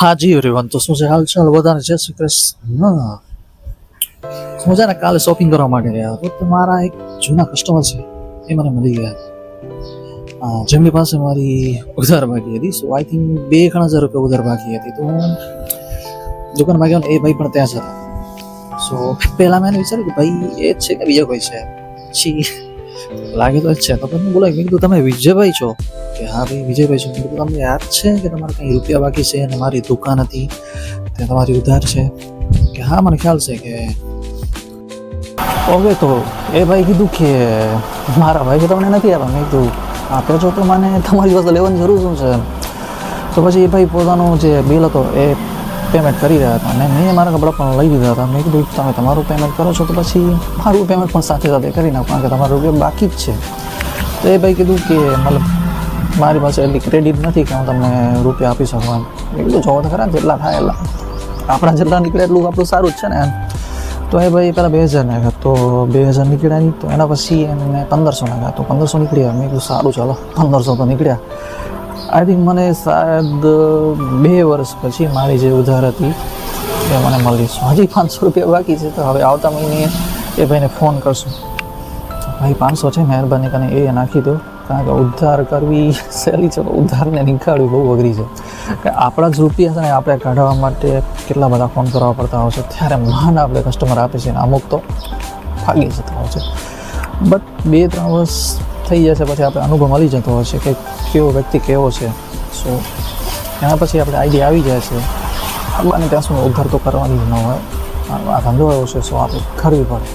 હા જી એવરીવન તો શું છે હાલચાલ? બધાને જય શ્રી કૃષ્ણ. હું છે ને કાલે શોપિંગ કરવા માટે ગયા. તો મારા એક જૂના કસ્ટમર છે, એ મને મળી ગયા. જેમની પાસે મારી ઉધાર બાકી હતી સો આઈ થિંક બે ઘણા હજાર રૂપિયા ઉધાર બાકી હતી. તો હું દુકાનમાં ગયો ને, એ ભાઈ પણ ત્યાં જ હતા. સો પહેલાં મેં એને વિચાર્યું કે ભાઈ, એ છે કે બીજા કોઈ છે? પછી લાગે તો જ છે. તો પછી બોલાય મેં કીધું, તમે વિજયભાઈ છો? કે, હા ભાઈ, વિજયભાઈ છો. મેં કીધું, તમને યાદ છે કે તમારે કંઈ રૂપિયા બાકી છે અને મારી દુકાન હતી તે તમારી ઉધાર છે? કે, હા, મને ખ્યાલ છે કે ઓકે તો એ ભાઈ કીધું કે, મારા ભાઈ કે તમને નથી આપ્યા મેં કીધું આપો છો તો મને તમારી પાસે લેવાની જરૂર શું છે? તો પછી એ ભાઈ પોતાનું જે બિલ હતો એ પેમેન્ટ કરી રહ્યા હતા અને મેં મારા કપડાં પણ લઈ લીધા હતા. મેં કીધું, તમે તમારું પેમેન્ટ કરો છો તો પછી મારું પેમેન્ટ પણ સાથે સાથે કરી નાખો, કારણ કે તમારું રૂપિયા બાકી જ છે. તો એ ભાઈ કીધું કે, મતલબ મારી પાસે એટલી ક્રેડિટ નથી કે હું તમને રૂપિયા આપી શકું એમ. મેં કીધું, જોવો તો ખરા, જેટલા થાય એટલા. આપણા જેટલા નીકળે એટલું આપણું સારું જ છે ને એમ. તો એ ભાઈ પહેલાં બે હજાર નાખ્યા. તો બે હજાર નીકળ્યા નહીં, તો એના પછી એને પંદરસો નાખ્યા. તો પંદરસો નીકળ્યા. મેં કીધું, સારું, ચાલો, પંદરસો તો નીકળ્યા. આઈ થિંક મને શાયદ બે વર્ષ પછી મારી જે ઉધાર હતી, એ મને મળી. છું હજી પાંચસો રૂપિયા બાકી છે, તો હવે આવતા મહિને એ ભાઈને ફોન કરશું. ભાઈ, પાંચસો છે, મહેરબાની કરીને એ નાખી દો. કારણ કે ઉદ્ધાર કરવી, સહેલી છે ઉદ્ધારને નીકાળવી બહુ અઘરી છે. કે આપણા જ રૂપિયા છે ને, આપણે કાઢવા માટે કેટલા બધા ફોન કરવા પડતા હોય છે. ત્યારે માન આપણે કસ્ટમર આપે છે અને અમુક તો ભાગી જતા હોય છે. બટ બે, ત્રણ વર્ષ થઈ જશે, પછી આપણે અનુભવ મળી જતો છે કે કેવો વ્યક્તિ કેવો છે. સો એના પછી આપણે આઈડિયા આવી જાય છે. બને ત્યાં સુધી ઉધાર તો કરવાની જ ન હોય. આ ધંધો એવો છે સો આપણે કરવી પડે.